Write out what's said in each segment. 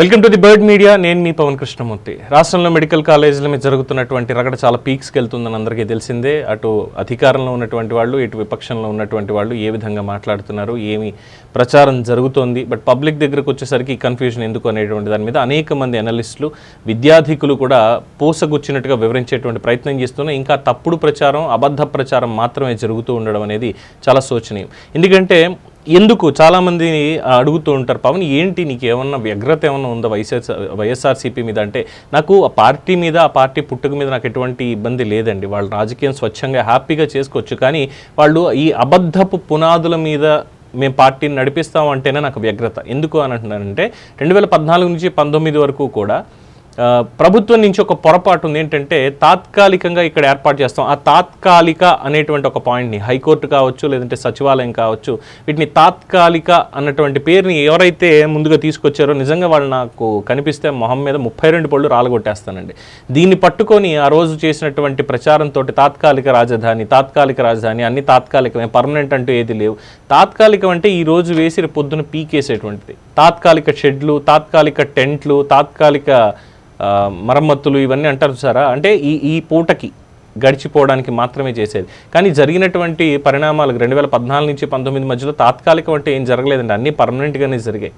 Welcome to the bird media. నేను మీ పవన్ కృష్ణమూర్తి. రాష్ట్రంలో మెడికల్ కాలేజీల మీద జరుగుతున్నటువంటి రగడ చాలా పీక్స్కి వెళ్తుందని అందరికీ తెలిసిందే. అటు అధికారంలో ఉన్నటువంటి వాళ్ళు ఇటు విపక్షంలో ఉన్నటువంటి వాళ్ళు ఏ విధంగా మాట్లాడుతున్నారు ఏమి ప్రచారం జరుగుతోంది. బట్ పబ్లిక్ దగ్గరకు వచ్చేసరికి కన్ఫ్యూజన్ ఎందుకు అనేటువంటి దాని మీద అనేక మంది అనలిస్టులు విద్యాధికులు కూడా పూసగుచ్చినట్టుగా వివరించేటువంటి ప్రయత్నం చేస్తున్నా ఇంకా తప్పుడు ప్రచారం అబద్ధ ప్రచారం మాత్రమే జరుగుతూ ఉండడం అనేది చాలా శోచనీయం. ఎందుకంటే ఎందుకు చాలామంది అడుగుతూ ఉంటారు పవన్ ఏంటి నీకు ఏమన్నా వ్యగ్రత ఏమన్నా ఉందా వైఎస్ఆర్ వైఎస్ఆర్సీపీ మీద? అంటే నాకు ఆ పార్టీ మీద ఆ పార్టీ పుట్టుక మీద నాకు ఎటువంటి ఇబ్బంది లేదండి. వాళ్ళు రాజకీయం స్వచ్ఛంగా హ్యాపీగా చేసుకోవచ్చు. కానీ వాళ్ళు ఈ అబద్ధపు పునాదుల మీద మేము పార్టీని నడిపిస్తాం అంటేనే నాకు వ్యగ్రత. ఎందుకు అని అంటున్నానంటే రెండు వేల పద్నాలుగు నుంచి పంతొమ్మిది వరకు కూడా ప్రభుత్వం నుంచి ఒక పొరపాటు ఉంది ఏంటంటే తాత్కాలికంగా ఇక్కడ ఏర్పాటు చేస్తాం. ఆ తాత్కాలిక అనేటువంటి ఒక పాయింట్ని హైకోర్టు కావచ్చు లేదంటే సచివాలయం కావచ్చు వీటిని తాత్కాలిక అన్నటువంటి పేరుని ఎవరైతే ముందుగా తీసుకొచ్చారో నిజంగా వాళ్ళు నాకు కనిపిస్తే మొహం మీద ముప్పై రెండు పళ్ళు రాలగొట్టేస్తానండి. దీన్ని పట్టుకొని ఆ రోజు చేసినటువంటి ప్రచారంతో తాత్కాలిక రాజధాని తాత్కాలిక రాజధాని అన్ని తాత్కాలికమే పర్మనెంట్ అంటూ ఏది లేవు. తాత్కాలికం అంటే ఈ రోజు వేసి పొద్దున పీకేసేటువంటిది. తాత్కాలిక షెడ్లు తాత్కాలిక టెంట్లు తాత్కాలిక మరమ్మతులు ఇవన్నీ అంటారు సారా? అంటే ఈ ఈ పూటకి గడిచిపోవడానికి మాత్రమే చేసేది. కానీ జరిగినటువంటి పరిణామాలు రెండు వేల పద్నాలుగు నుంచి పంతొమ్మిది మధ్యలో తాత్కాలికం అంటే ఏం జరగలేదండి. అన్నీ పర్మనెంట్గానే జరిగాయి.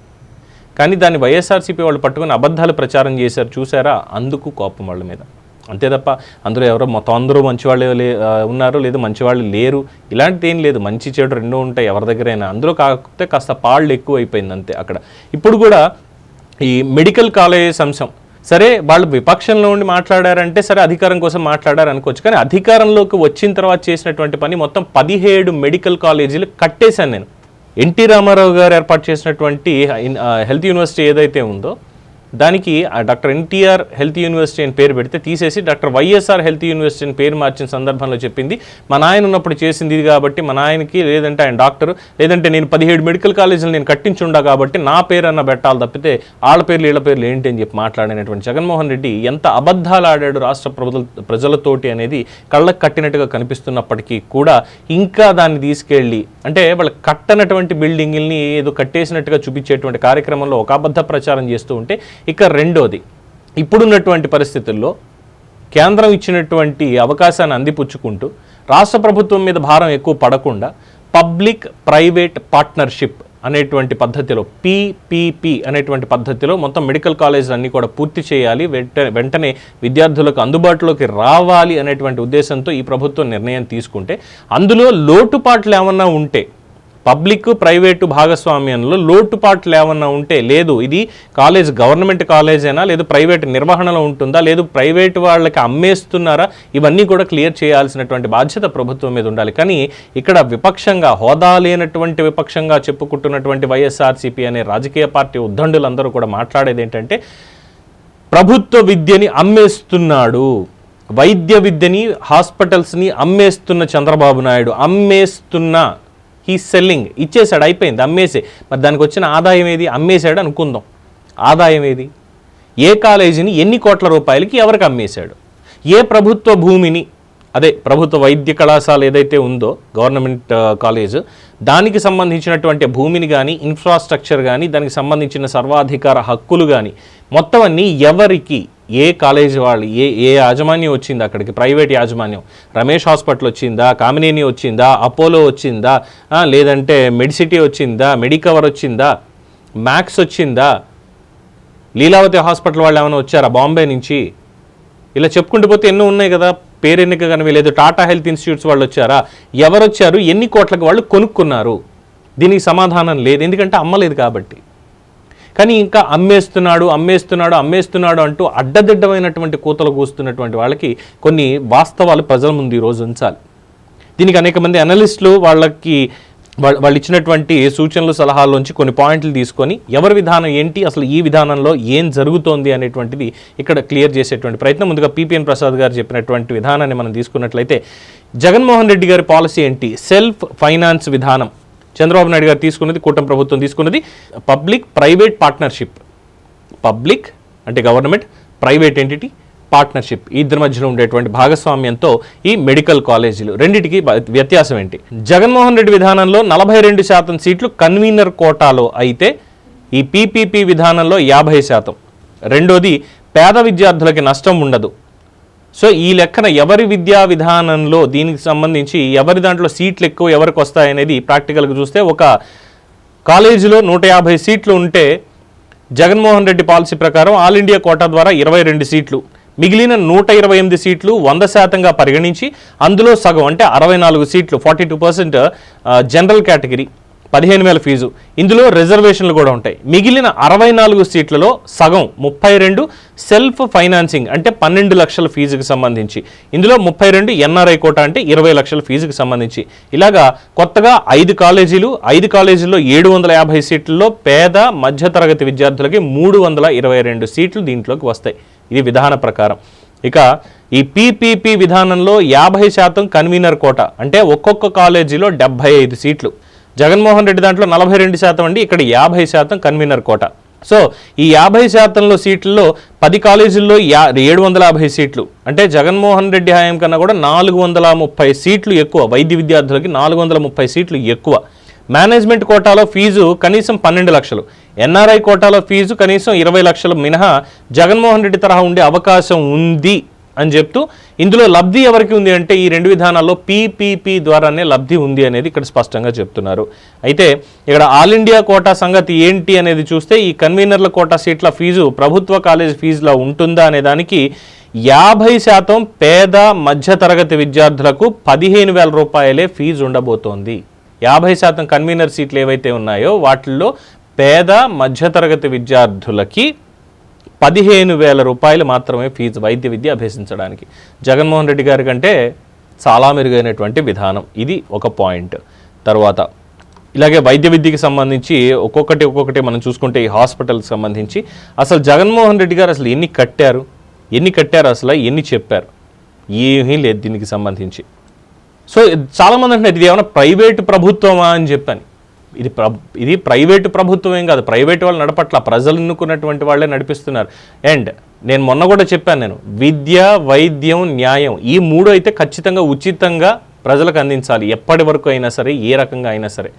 కానీ దాన్ని వైఎస్ఆర్సీపీ వాళ్ళు పట్టుకొని అబద్ధాలు ప్రచారం చేశారు. చూసారా? అందుకు కోపం వాళ్ళ మీద. అంతే తప్ప అందులో ఎవరో మొత్తం అందరూ మంచివాళ్ళు లే ఉన్నారు లేదు మంచివాళ్ళు లేరు. ఇలాంటిది ఏం లేదు. మంచి చెడు రెండూ ఉంటాయి ఎవరి దగ్గరైనా. అందులో కాకపోతే కాస్త పాళ్ళు ఎక్కువ అయిపోయింది అంతే అక్కడ. ఇప్పుడు కూడా ఈ మెడికల్ కాలేజెస్ అంశం సరే వాళ్ళు విపక్షంలో ఉండి మాట్లాడారంటే సరే అధికారం కోసం మాట్లాడారు అనుకోవచ్చు. కానీ అధికారంలోకి వచ్చిన తర్వాత చేసినటువంటి పని మొత్తం పదిహేడు మెడికల్ కాలేజీలు కట్టేశాను నేను. ఎన్టీ రామారావు గారు ఏర్పాటు చేసినటువంటి హెల్త్ యూనివర్సిటీ ఏదైతే ఉందో దానికి ఆ డాక్టర్ ఎన్టీఆర్ హెల్త్ యూనివర్సిటీ అని పేరు పెడితే తీసేసి డాక్టర్ వైఎస్ఆర్ హెల్త్ యూనివర్సిటీ అని పేరు మార్చిన సందర్భంలో చెప్పింది. మా నాయన ఉన్నప్పుడు చేసింది ఇది కాబట్టి మా నాయనకి లేదంటే ఆయన డాక్టర్ లేదంటే నేను పదిహేడు మెడికల్ కాలేజీలు నేను కట్టించుండా కాబట్టి నా పేరు అన్న పెట్టాలి తప్పితే వాళ్ళ పేర్లు వీళ్ళ పేర్లు ఏంటి అని చెప్పి మాట్లాడినటువంటి జగన్మోహన్ రెడ్డి ఎంత అబద్ధాలు ఆడాడు రాష్ట్ర ప్రజల ప్రజలతోటి అనేది కళ్ళకు కట్టినట్టుగా కనిపిస్తున్నప్పటికీ కూడా ఇంకా దాన్ని తీసుకెళ్ళి అంటే వాళ్ళు కట్టనటువంటి బిల్డింగుల్ని ఏదో కట్టేసినట్టుగా చూపించేటువంటి కార్యక్రమంలో ఒక అబద్ధ ప్రచారం చేస్తూ ఉంటే ఇక రెండోది ఇప్పుడున్నటువంటి పరిస్థితుల్లో కేంద్రం ఇచ్చినటువంటి అవకాశాన్ని అందిపుచ్చుకుంటూ రాష్ట్ర ప్రభుత్వం మీద భారం ఎక్కువ పడకుండా పబ్లిక్ ప్రైవేట్ పార్ట్నర్షిప్ అనేటువంటి పద్ధతిలో పీపీపీ అనేటువంటి పద్ధతిలో మొత్తం మెడికల్ కాలేజీలు అన్నీ కూడా పూర్తి చేయాలి వెంట వెంటనే విద్యార్థులకు అందుబాటులోకి రావాలి అనేటువంటి ఉద్దేశంతో ఈ ప్రభుత్వం నిర్ణయం తీసుకుంటే అందులో లోటుపాట్లు ఏమన్నా ఉంటే పబ్లిక్ ప్రైవేటు భాగస్వామ్యంలో లోటుపాట్లు లేవన్నా ఉంటే లేదు ఇది కాలేజ్ గవర్నమెంట్ కాలేజ్ అయినా లేదు ప్రైవేట్ నిర్వహణలో ఉంటుందా లేదు ప్రైవేట్ వాళ్ళకి అమ్మేస్తున్నారా ఇవన్నీ కూడా క్లియర్ చేయాల్సినటువంటి బాధ్యత ప్రభుత్వం మీద ఉండాలి. కానీ ఇక్కడ విపక్షంగా హోదా లేనటువంటి విపక్షంగా చెప్పుకుంటున్నటువంటి వైఎస్ఆర్సీపీ అనే రాజకీయ పార్టీ ఉద్దండులందరూ కూడా మాట్లాడేది ఏంటంటే ప్రభుత్వ విద్యని అమ్మేస్తున్నాడు. వైద్య విద్యని హాస్పిటల్స్ని అమ్మేస్తున్న చంద్రబాబు నాయుడు అమ్మేస్తున్న హీ సెల్లింగ్ ఇచ్చేసాడు అయిపోయింది అమ్మేసే. మరి దానికి వచ్చిన ఆదాయం ఏది? అమ్మేశాడు అనుకుందాం. ఆదాయం ఏది? ఏ కాలేజీని ఎన్ని కోట్ల రూపాయలకి ఎవరికి అమ్మేశాడు? ఏ ప్రభుత్వ భూమిని అదే ప్రభుత్వ వైద్య కళాశాల ఏదైతే ఉందో గవర్నమెంట్ కాలేజ్ దానికి సంబంధించినటువంటి భూమిని కానీ ఇన్ఫ్రాస్ట్రక్చర్ కానీ దానికి సంబంధించిన సర్వాధికార హక్కులు కానీ మొత్తం అన్నీ ఎవరికి ఏ కాలేజ్ వాళ్ళు ఏ ఏ యాజమాన్యం వచ్చిందా అక్కడికి? ప్రైవేట్ యాజమాన్యం. రమేష్ హాస్పిటల్ వచ్చిందా? కామినేని వచ్చిందా? అపోలో వచ్చిందా? లేదంటే మెడిసిటీ వచ్చిందా? మెడికవర్ వచ్చిందా? మ్యాక్స్ వచ్చిందా? లీలావతి హాస్పిటల్ వాళ్ళు ఏమైనా వచ్చారా బాంబే నుంచి? ఇలా చెప్పుకుంటూ పోతే ఎన్నో ఉన్నాయి కదా. పేరెన్నిక కానీ లేదు టాటా హెల్త్ ఇన్స్టిట్యూట్స్ వాళ్ళు వచ్చారా? ఎవరు వచ్చారు ఎన్ని కోట్లకు వాళ్ళు కొనుక్కున్నారు? దీనికి సమాధానం లేదు. ఎందుకంటే అమ్మలేదు కాబట్టి. కానీ ఇంకా అమ్మేస్తున్నాడు అమ్మేస్తున్నాడు అమ్మేస్తున్నాడు అంటూ అడ్డదిడ్డమైనటువంటి కూతలు కూస్తున్నటువంటి వాళ్ళకి కొన్ని వాస్తవాలు ప్రజల ముందు ఈరోజు ఉంచాలి. దీనికి అనేక మంది అనలిస్టులు వాళ్ళకి వాళ్ళు ఇచ్చినటువంటి సూచనలు సలహాల్లోంచి కొన్ని పాయింట్లు తీసుకొని ఎవరి విధానం ఏంటి అసలు ఈ విధానంలో ఏం జరుగుతోంది అనేటువంటిది ఇక్కడ క్లియర్ చేసేటువంటి ప్రయత్నం. ముందుగా పీపీఎన్ ప్రసాద్ గారు చెప్పినటువంటి విధానాన్ని మనం తీసుకున్నట్లయితే జగన్మోహన్ రెడ్డి గారి పాలసీ ఏంటి? సెల్ఫ్ ఫైనాన్స్ విధానం. చంద్రబాబు నాయుడు గారు తీసుకున్నది కూటమి ప్రభుత్వం తీసుకున్నది పబ్లిక్ ప్రైవేట్ పార్ట్నర్షిప్. పబ్లిక్ అంటే గవర్నమెంట్ ప్రైవేట్ ఎంటిటీ పార్ట్నర్షిప్. ఇద్దరి మధ్యలో ఉండేటువంటి భాగస్వామ్యంతో ఈ మెడికల్ కాలేజీలు రెండింటికి వ్యత్యాసం ఏంటి? జగన్మోహన్ రెడ్డి విధానంలో నలభై రెండు శాతం సీట్లు కన్వీనర్ కోటాలో అయితే ఈ పీపీపీ విధానంలో యాభై శాతం. రెండోది పేద విద్యార్థులకి నష్టం ఉండదు. సో ఈ లెక్కన ఎవరి విద్యా విధానంలో దీనికి సంబంధించి ఎవరి దాంట్లో సీట్లు ఎక్కువ ఎవరికి వస్తాయనేది ప్రాక్టికల్గా చూస్తే ఒక కాలేజీలో నూట యాభై సీట్లు ఉంటే జగన్మోహన్ రెడ్డి పాలసీ ప్రకారం ఆల్ ఇండియా కోటా ద్వారా ఇరవై రెండు సీట్లు మిగిలిన నూట ఇరవై ఎనిమిది సీట్లు వంద శాతంగా పరిగణించి అందులో సగం అంటే అరవై నాలుగు సీట్లు forty two percent general category. పదిహేను వేల ఫీజు. ఇందులో రిజర్వేషన్లు కూడా ఉంటాయి. మిగిలిన అరవై నాలుగు సీట్లలో సగం ముప్పై రెండు సెల్ఫ్ ఫైనాన్సింగ్ అంటే పన్నెండు లక్షల ఫీజుకి సంబంధించి. ఇందులో ముప్పై రెండు ఎన్ఆర్ఐ కోట అంటే ఇరవై లక్షల ఫీజుకి సంబంధించి. ఇలాగా కొత్తగా ఐదు కాలేజీలు ఐదు కాలేజీల్లో ఏడు వందల యాభై సీట్లలో పేద మధ్యతరగతి విద్యార్థులకి మూడు వందల ఇరవై రెండు సీట్లు దీంట్లోకి వస్తాయి. ఇది విధాన ప్రకారం. ఇక ఈ పీపీపీ విధానంలో యాభై శాతం కన్వీనర్ కోట అంటే ఒక్కొక్క కాలేజీలో డెబ్బై ఐదు సీట్లు. జగన్మోహన్ రెడ్డి దాంట్లో నలభై రెండు శాతం అండి ఇక్కడ యాభై శాతం కన్వీనర్ కోట. సో ఈ యాభై శాతంలో సీట్లలో పది కాలేజీల్లో యా ఏడు వందల యాభై సీట్లు. అంటే జగన్మోహన్ రెడ్డి హయాం కన్నా కూడా నాలుగు వందల ముప్పై సీట్లు ఎక్కువ వైద్య విద్యార్థులకి నాలుగు వందల ముప్పై సీట్లు ఎక్కువ. మేనేజ్మెంట్ కోటాలో ఫీజు కనీసం పన్నెండు లక్షలు. ఎన్ఆర్ఐ కోటాలో ఫీజు కనీసం ఇరవై లక్షలు. మినహా జగన్మోహన్ రెడ్డి తరహా ఉండే అవకాశం ఉంది. అని చెప్తూ ఇందులో లబ్ధి ఎవరికి ఉంది అంటే ఈ రెండు విధానాల్లో పీపీపీ ద్వారానే లబ్ధి ఉంది అనేది ఇక్కడ స్పష్టంగా చెప్తున్నారు. అయితే ఇక్కడ ఆల్ ఇండియా కోటా సంగతి ఏంటి అనేది చూస్తే ఈ కన్వీనర్ల కోటా సీట్ల ఫీజు ప్రభుత్వ కాలేజ్ ఫీజులో ఉంటుందా అనే దానికి యాభై శాతం పేద మధ్యతరగతి విద్యార్థులకు పదిహేను వేల రూపాయలే ఫీజు ఉండబోతోంది. యాభై శాతం కన్వీనర్ సీట్లు ఏవైతే ఉన్నాయో వాటిల్లో పేద మధ్యతరగతి విద్యార్థులకి పదిహేను వేల రూపాయలు మాత్రమే ఫీజు వైద్య విద్య అభ్యసించడానికి. జగన్మోహన్ రెడ్డి గారి కంటే చాలా మెరుగైనటువంటి విధానం. ఇది ఒక పాయింట్. తర్వాత ఇలాగే వైద్య విద్యకి సంబంధించి ఒక్కొక్కటి ఒక్కొక్కటి మనం చూసుకుంటే ఈ హాస్పిటల్కి సంబంధించి అసలు జగన్మోహన్ రెడ్డి గారు అసలు ఎన్ని కట్టారు? ఎన్ని కట్టారు అసలు? ఎన్ని చెప్పారు? ఏమీ లేదు దీనికి సంబంధించి. సో చాలామంది అంటున్నారు ఇది ఏమైనా ప్రైవేట్ ప్రభుత్వమా? అని చెప్పాను. ఇది ప్ర ఇది ప్రైవేటు ప్రభుత్వం కాదు. ప్రైవేట్ వాళ్ళు నడపట్ల ప్రజలు ఎన్నుకున్నటువంటి వాళ్ళే నడిపిస్తున్నారు. అండ్ నేను మొన్న కూడా చెప్పాను నేను విద్య వైద్యం న్యాయం ఈ మూడు అయితే ఖచ్చితంగా ఉచితంగా ప్రజలకు అందించాలి. ఎప్పటి వరకు అయినా సరే ఏ రకంగా అయినా సరే.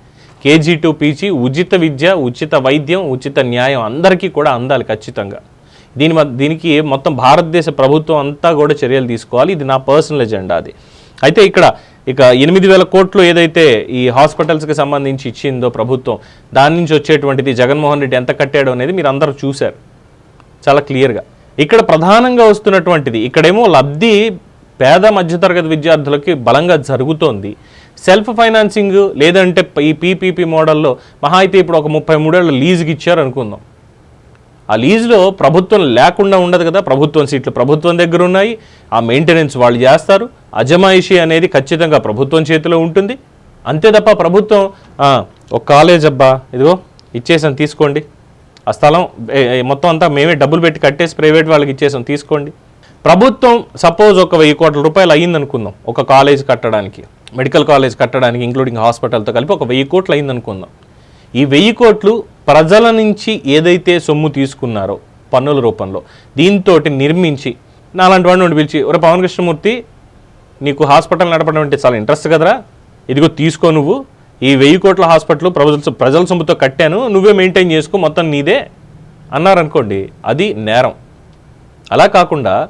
కేజీ టు పీజీ ఉచిత విద్య ఉచిత వైద్యం ఉచిత న్యాయం అందరికీ కూడా అందాలి ఖచ్చితంగా. దీని దీనికి మొత్తం భారతదేశ ప్రభుత్వం అంతా కూడా చర్యలు తీసుకోవాలి. ఇది నా పర్సనల్ ఎజెండా అది. అయితే ఇక్కడ ఇక ఎనిమిది వేల కోట్లు ఏదైతే ఈ హాస్పిటల్స్కి సంబంధించి ఇచ్చిందో ప్రభుత్వం దాని నుంచి వచ్చేటువంటిది జగన్మోహన్ రెడ్డి ఎంత కట్టాడో అనేది మీరు అందరూ చూశారు. చాలా క్లియర్గా. ఇక్కడ ప్రధానంగా వస్తున్నటువంటిది ఇక్కడేమో లబ్ధి పేద మధ్యతరగతి విద్యార్థులకి బలంగా జరుగుతోంది. సెల్ఫ్ ఫైనాన్సింగ్ లేదంటే ఈ పీపీపీ మోడల్లో మహా అయితే ఇప్పుడు ఒక ముప్పై మూడేళ్ళు లీజుకి ఇచ్చారు అనుకుందాం. ఆ లీజులో ప్రభుత్వం లేకుండా ఉండదు కదా ప్రభుత్వం సీట్లు ప్రభుత్వం దగ్గర ఉన్నాయి ఆ మెయింటెనెన్స్ వాళ్ళు చేస్తారు. అజమాయిషీ అనేది ఖచ్చితంగా ప్రభుత్వం చేతిలో ఉంటుంది. అంతే తప్ప ప్రభుత్వం ఒక కాలేజ్ అబ్బా ఇదిగో ఇచ్చేసాం తీసుకోండి. ఆ స్థలం మొత్తం అంతా మేమే డబ్బులు పెట్టి కట్టేసి ప్రైవేట్ వాళ్ళకి ఇచ్చేసాం తీసుకోండి. ప్రభుత్వం సపోజ్ ఒక వెయ్యి కోట్ల రూపాయలు అయ్యింది అనుకుందాం ఒక కాలేజ్ కట్టడానికి మెడికల్ కాలేజ్ కట్టడానికి ఇంక్లూడింగ్ హాస్పిటల్తో కలిపి ఒక వెయ్యి కోట్లు అయింది అనుకుందాం ఈ వెయ్యి కోట్లు ప్రజల నుంచి ఏదైతే సొమ్ము తీసుకున్నారో పన్నుల రూపంలో దీంతో నిర్మించి నాలాంటి వాడిని పిలిచి ఒరే పవన్ కృష్ణమూర్తి నీకు హాస్పిటల్ నడపడం అంటే చాలా ఇంట్రెస్ట్ కదరా? ఇదిగో తీసుకో నువ్వు. ఈ వెయ్యి కోట్ల హాస్పిటల్ ప్రజల ప్రజల సొమ్ముతో కట్టాను. నువ్వే మెయింటైన్ చేసుకో. మొత్తం నీదే అన్నారనుకోండి అది నేరం. అలా కాకుండా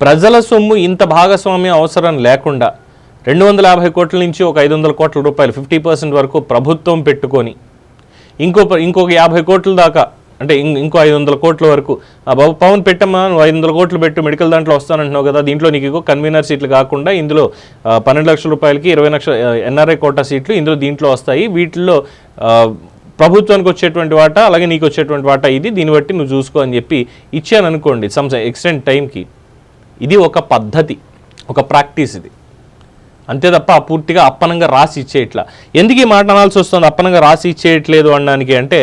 ప్రజల సొమ్ము ఇంత భాగస్వామ్యం అవసరం లేకుండా రెండు వందల యాభై కోట్ల నుంచి ఒక ఐదు వందల కోట్ల రూపాయలు ఫిఫ్టీ పర్సెంట్ వరకు ప్రభుత్వం పెట్టుకొని ఇంకో ప- ఇంకొక యాభై కోట్ల దాకా అంటే ఇంకో ఐదు వందల కోట్ల వరకు. బాబు పవన్ పెట్టమ్మా నువ్వు ఐదు వందల కోట్లు పెట్టు మెడికల్ దాంట్లో వస్తానంటున్నావు కదా దీంట్లో నీకు కన్వీనర్ సీట్లు కాకుండా ఇందులో పన్నెండు లక్షల రూపాయలకి ఇరవై లక్షల ఎన్ఆర్ఐ కోటా సీట్లు ఇందులో దీంట్లో వస్తాయి. వీటిల్లో ప్రభుత్వానికి వచ్చేటువంటి వాటా అలాగే నీకు వచ్చేటువంటి వాటా ఇది. దీన్ని బట్టి నువ్వు చూసుకో అని చెప్పి ఇచ్చాను అనుకోండి సమ్ ఎక్స్టెంట్ టైంకి ఇది ఒక పద్ధతి ఒక ప్రాక్టీస్ ఇది. అంతే తప్ప పూర్తిగా అప్పనంగా రాసి ఇచ్చేయట్లా. ఎందుకు ఈ మాట అనాల్సి వస్తుంది? అప్పనంగా రాసి ఇచ్చేయట్లేదు అనడానికి అంటే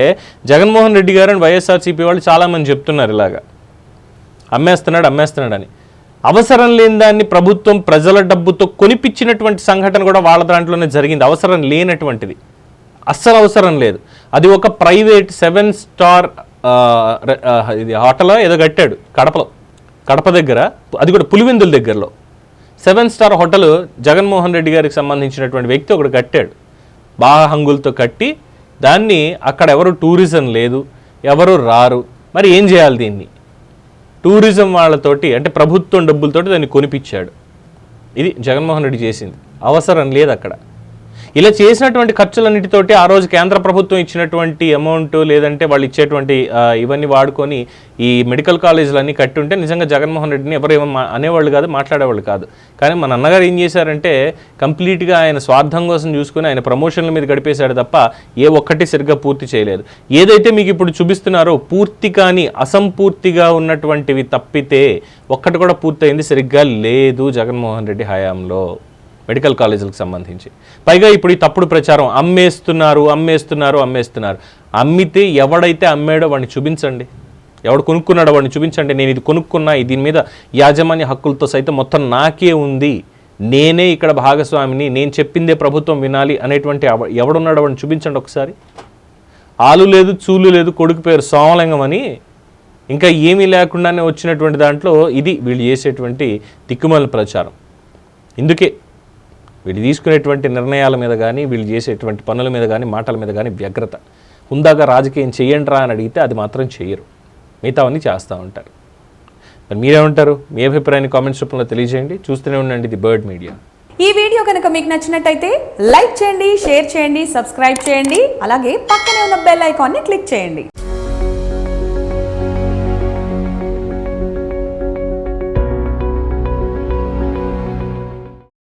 జగన్మోహన్ రెడ్డి గారు అని వైఎస్ఆర్సీపీ వాళ్ళు చాలామంది చెప్తున్నారు ఇలాగా. అమ్మేస్తున్నాడు అమ్మేస్తున్నాడు అని. అవసరం లేని దాన్ని ప్రభుత్వం ప్రజల డబ్బుతో కొనిపించినటువంటి సంఘటన కూడా వాళ్ళ దాంట్లోనే జరిగింది. అవసరం లేనటువంటిది. అస్సలు అవసరం లేదు. అది ఒక ప్రైవేట్ సెవెన్ స్టార్ ఇది హోటల్ ఏదో కట్టాడు కడపలో. కడప దగ్గర అది కూడా పులివెందుల దగ్గరలో. Seven star hotel Jaganmohan Reddy గారికి సంబంధించినటువంటి వ్యక్తి ఒకడు కట్టాడు. బాగా హంగులతో కట్టి దాన్ని అక్కడ ఎవరు టూరిజం లేదు ఎవరు రారు. మరి ఏం చేయాలి దీన్ని? టూరిజం వాళ్ళతోటి అంటే ప్రభుత్వం డబ్బులతోటి దాన్ని కొనిపించాడు. ఇది జగన్మోహన్ రెడ్డి చేసింది. అవసరం లేదు అక్కడ. ఇలా చేసినటువంటి ఖర్చులన్నిటితోటి ఆ రోజు కేంద్ర ప్రభుత్వం ఇచ్చినటువంటి అమౌంట్ లేదంటే వాళ్ళు ఇచ్చేటువంటి ఇవన్నీ వాడుకొని ఈ మెడికల్ కాలేజీలన్నీ కట్టి ఉంటే నిజంగా జగన్మోహన్ రెడ్డిని ఎవరు ఏమో మా- అనేవాళ్ళు కాదు మాట్లాడేవాళ్ళు కాదు. కానీ మన అన్నగారు ఏం చేశారంటే కంప్లీట్గా ఆయన స్వార్థం కోసం చూసుకుని ఆయన ప్రమోషన్ల మీద గడిపేశాడు తప్ప ఏ ఒక్కటి సరిగ్గా పూర్తి చేయలేదు. ఏదైతే మీకు ఇప్పుడు చూపిస్తున్నారో పూర్తి కానీ అసంపూర్తిగా ఉన్నటువంటివి తప్పితే ఒక్కటి కూడా పూర్తయింది సరిగ్గా లేదు జగన్మోహన్ రెడ్డి హయాంలో. మెడికల్ కాలేజీలకు సంబంధించి. పైగా ఇప్పుడు ఈ తప్పుడు ప్రచారం అమ్మేస్తున్నారు అమ్మేస్తున్నారు అమ్మేస్తున్నారు. అమ్మితే ఎవడైతే అమ్మాడో వాడిని చూపించండి. ఎవడు కొనుక్కున్నాడో వాడిని చూపించండి. నేను ఇది కొనుక్కున్నా దీని మీద యాజమాన్య హక్కులతో సైతం మొత్తం నాకే ఉంది. నేనే ఇక్కడ భాగస్వామిని నేను చెప్పిందే ప్రభుత్వం వినాలి అనేటువంటి ఎవడున్నాడో వాడిని చూపించండి ఒకసారి. ఆలు లేదు చూలు లేదు కొడుకు పేరు సోమలింగం అని ఇంకా ఏమీ లేకుండానే వచ్చినటువంటి దాంట్లో ఇది వీళ్ళు చేసేటువంటి తిక్కుమల ప్రచారం. ఇందుకే వీళ్ళు తీసుకునేటువంటి నిర్ణయాల మీద కానీ వీళ్ళు చేసేటువంటి పనుల మీద కానీ మాటల మీద కానీ వ్యగ్రత. హుందాగా రాజకీయం చేయండి రా అని అడిగితే అది మాత్రం చేయరు మిగతావన్నీ చేస్తూ ఉంటారు. మరి మీరేమంటారు? మీ అభిప్రాయాన్ని కామెంట్స్ రూపంలో తెలియజేయండి. చూస్తూనే ఉండండి ది బర్డ్ మీడియా. ఈ వీడియో కనుక మీకు నచ్చినట్టయితే లైక్ చేయండి షేర్ చేయండి సబ్స్క్రైబ్ చేయండి అలాగే పక్కనే ఉన్న బెల్ ఐకాన్ని క్లిక్ చేయండి.